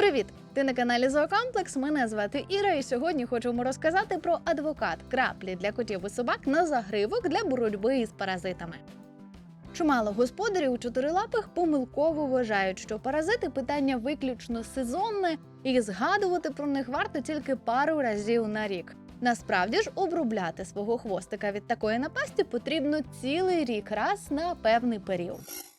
Привіт! Ти на каналі Зоокомплекс. Мене звати Іра, і сьогодні хочемо розказати про адвокат краплі для котів і собак на загривок для боротьби із паразитами. Чимало господарів у чотирилапих помилково вважають, що паразити питання виключно сезонне, і згадувати про них варто тільки пару разів на рік. Насправді ж обробляти свого хвостика від такої напасті потрібно цілий рік раз на певний період.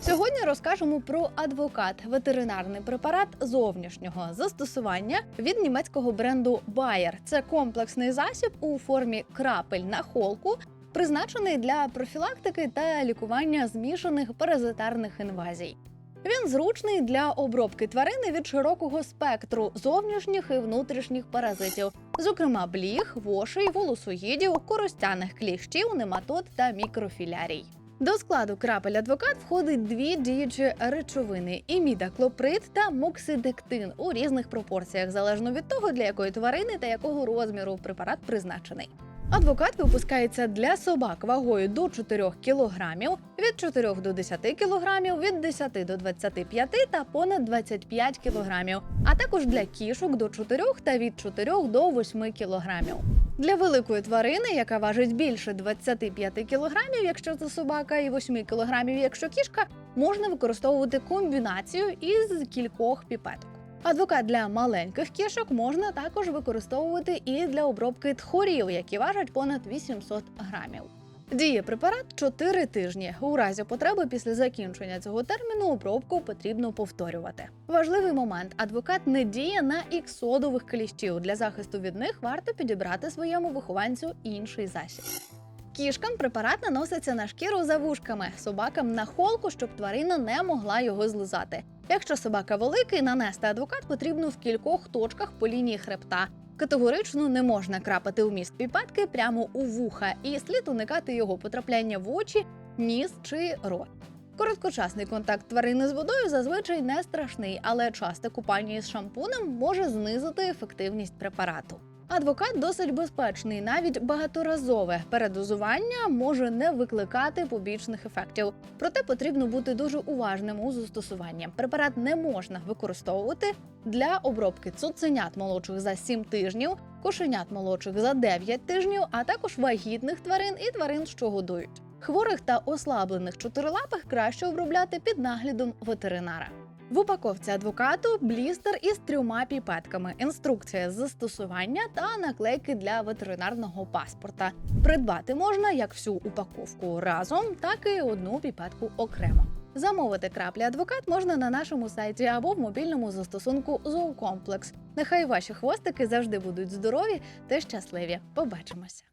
Сьогодні розкажемо про адвокат, ветеринарний препарат зовнішнього застосування від німецького бренду Bayer. Це комплексний засіб у формі крапель на холку, призначений для профілактики та лікування змішаних паразитарних інвазій. Він зручний для обробки тварини від широкого спектру зовнішніх і внутрішніх паразитів, зокрема бліг, вошей, волосоїдів, коростяних кліщів, нематод та мікрофілярій. До складу крапель адвокат входить дві діючі речовини: імідаклоприд та моксидектин у різних пропорціях, залежно від того, для якої тварини та якого розміру препарат призначений. Адвокат випускається для собак вагою до 4 кг, від 4 до 10 кг, від 10 до 25 та понад 25 кг, а також для кішок до 4 та від 4 до 8 кг. Для великої тварини, яка важить більше 25 кг, якщо це собака, і 8 кг, якщо кішка, можна використовувати комбінацію із кількох піпеток. Адвокат для маленьких кішок можна також використовувати і для обробки тхорів, які важать понад 800 грамів. Діє препарат 4 тижні. У разі потреби після закінчення цього терміну обробку потрібно повторювати. Важливий момент: адвокат не діє на іксодових кліщів. Для захисту від них варто підібрати своєму вихованцю інший засіб. Кішкам препарат наноситься на шкіру за вушками, собакам на холку, щоб тварина не могла його злизати. Якщо собака великий, нанести адвокат потрібно в кількох точках по лінії хребта. Категорично не можна крапати у міст піпатки прямо у вуха, і слід уникати його потрапляння в очі, ніс чи рот. Короткочасний контакт тварини з водою зазвичай не страшний, але часте купання із шампунем може знизити ефективність препарату. Адвокат досить безпечний, навіть багаторазове передозування може не викликати побічних ефектів. Проте потрібно бути дуже уважним у застосуванні. Препарат не можна використовувати для обробки цуценят молодших за 7 тижнів, кошенят молодших за 9 тижнів, а також вагітних тварин і тварин, що годують. Хворих та ослаблених чотирилапих краще обробляти під наглядом ветеринара. В упаковці адвокату блістер із трьома піпетками, інструкція з застосування та наклейки для ветеринарного паспорта. Придбати можна як всю упаковку разом, так і одну піпетку окремо. Замовити краплі адвокат можна на нашому сайті або в мобільному застосунку Зоокомплекс. Нехай ваші хвостики завжди будуть здорові та щасливі. Побачимося!